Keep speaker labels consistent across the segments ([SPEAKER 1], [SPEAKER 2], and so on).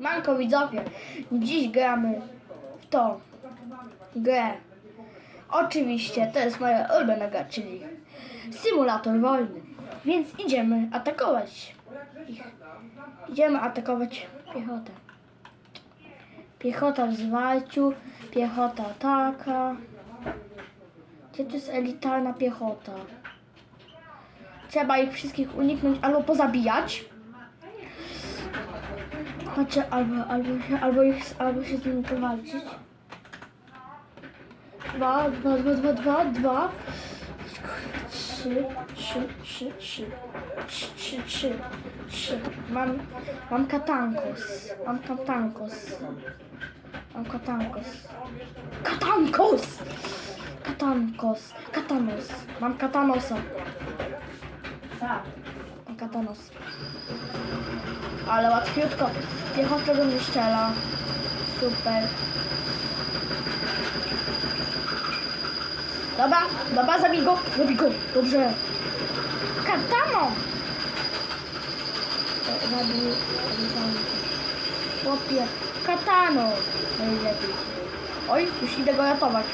[SPEAKER 1] Manko widzowie, dziś gramy w tą grę. Oczywiście to jest moja ulubiona gra, czyli symulator wojny. Więc idziemy atakować ich. Idziemy atakować piechotę. Piechota w zwarciu, piechota taka. Gdzie to jest elitarna piechota? Trzeba ich wszystkich uniknąć albo pozabijać. Znaczy, albo, albo, się, albo, ich, albo się z nimi powalczyć. Dwa, dwa, dwa, dwa, dwa, dwa. Trzy, trzy, trzy, trzy. Trzy, trzy, trzy, trzy. Mam, mam katankos. Mam katankos. Mam katankos. Katankos! Katankos. Katanos. Mam katanosa.
[SPEAKER 2] Tak.
[SPEAKER 1] Katanos. Ale łatwiutko. Piechota do mnie strzela. Super. Dobra, dobra, zabij go, zabij go. Dobrze. Katano! E, Zabił. Chłopie, katano. Oj, już idę go ratować.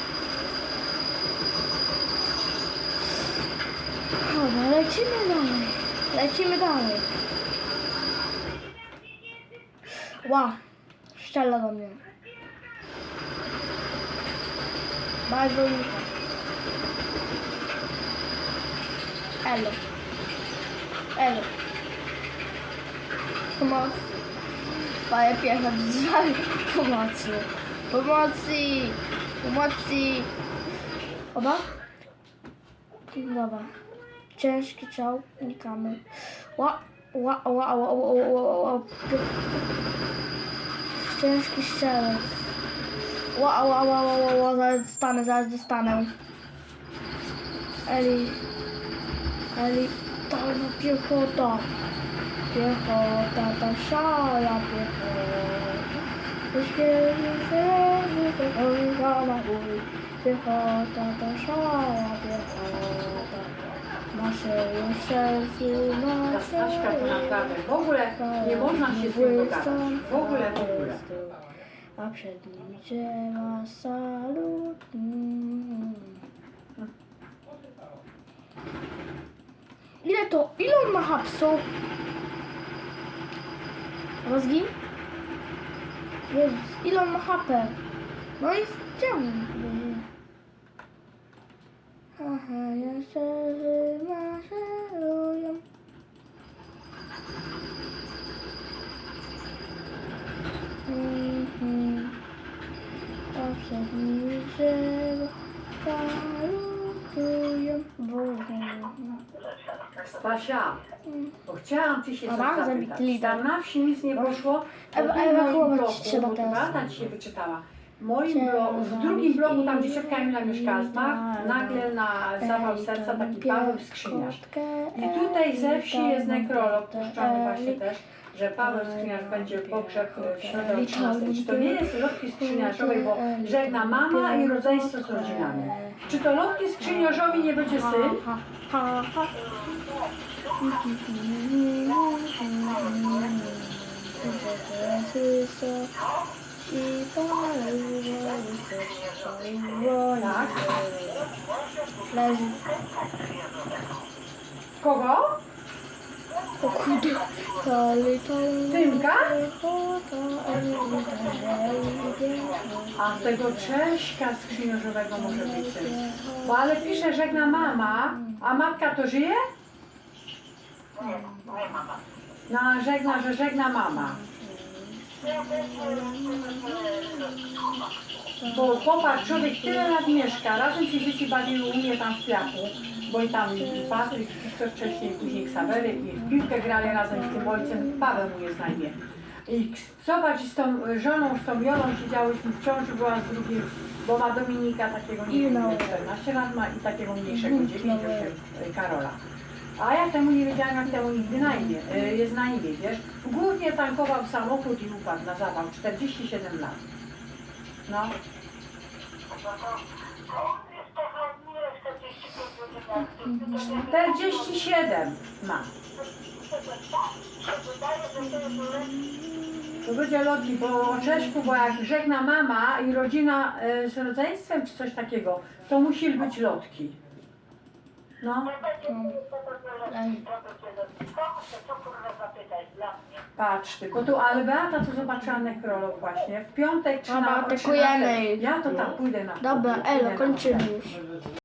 [SPEAKER 1] Dobra, lecimy dalej. Lecimy dalej. Ła, strzela do mnie. Bardzo unika. Elo. Elo. Pomoc. Paję piechę z pomocy. Pomocy. Pomocy. Oba? Dobra. Ciężki ciał, unikamy. Ła, ła, ła, ła, ła, ła, ła, ła. Ciężki strzelec. Ła, ła, ła, ła, ła, ła, zaraz dostanę, zaraz dostanę. Eli, Eli, no piechota. Piechota, ta szala piechota. Piechota, ta szala piechota. Nasze sercu,
[SPEAKER 2] Ta Staśka to naprawdę w ogóle nie można się z nim dogadać. W ogóle, w ogóle.
[SPEAKER 1] A przed nim dzieła salut. Ile to? Ile on ma hapsu? Rozgin? Jezus, ile on ma HP? No i ściągnę. Aha, jeszcze maszerują. Mhm. A drzewo paluchują wodą.
[SPEAKER 2] Stasia, bo chciałam Ci się
[SPEAKER 1] Dobra,
[SPEAKER 2] zapytać.
[SPEAKER 1] zabitli,
[SPEAKER 2] Tam na wsi nic nie poszło. bo
[SPEAKER 1] Ewa- ewakuować trzeba teraz.
[SPEAKER 2] Ci się wyczytała. Moim bloku, w drugim bloku, tam gdzie ciotka Emila mieszkała, zmarł
[SPEAKER 1] zabić
[SPEAKER 2] nagle na zawał serca taki Paweł Skrzyniarz. I tutaj ze wsi jest nekrolog puszczony właśnie też, że Paweł Skrzyniarz będzie pogrzeb w środę o 13. Czy to nie jest lotki skrzyniarzowej, bo żegna mama i rodzeństwo z rodzinami. Czy to lotki skrzyniarzowi nie będzie syn?
[SPEAKER 1] Ha, ha, ha.
[SPEAKER 2] Tak.
[SPEAKER 1] Leży.
[SPEAKER 2] Kogo?
[SPEAKER 1] O kurde. Tali, tali,
[SPEAKER 2] Tymka? A tego Cześka skrzyniarzowego może być syn. Bo ale pisze żegna mama, a matka to żyje? No, żegna, że żegna mama. Bo popatrz, człowiek tyle lat mieszka, razem się dzieci bawiły u mnie tam w piachu, bo i tam i Patryk, Wiktor wcześniej, później Ksawery, i w piłkę grali razem z tym ojcem, Paweł mu jest na imię. I zobacz, z tą żoną, z tą Jolą siedziałyśmy w ciąży, była z drugim, bo ma Dominika takiego nie wiem, 14 lat ma i takiego mniejszego,
[SPEAKER 1] Mhm.
[SPEAKER 2] 9, 8, Karola. A ja temu nie wiedziałam, jak temu nigdy na imię, jest na imię, wiesz. Głównie tankował samochód i upadł na zawał, 47 lat. No, 47 ma. To będzie lotki, bo o Czeszku, bo jak żegna mama i rodzina e, z rodzeństwem czy coś takiego, to musi być lotki. No,
[SPEAKER 1] Ej,
[SPEAKER 2] patrz tylko tu, ale Beata to zobaczyła nekrolog właśnie. W piątek czy
[SPEAKER 1] Dobra,
[SPEAKER 2] na
[SPEAKER 1] atakujemy
[SPEAKER 2] 13.
[SPEAKER 1] ich.
[SPEAKER 2] Ja to tam pójdę na
[SPEAKER 1] Dobra, Elo, kończymy już.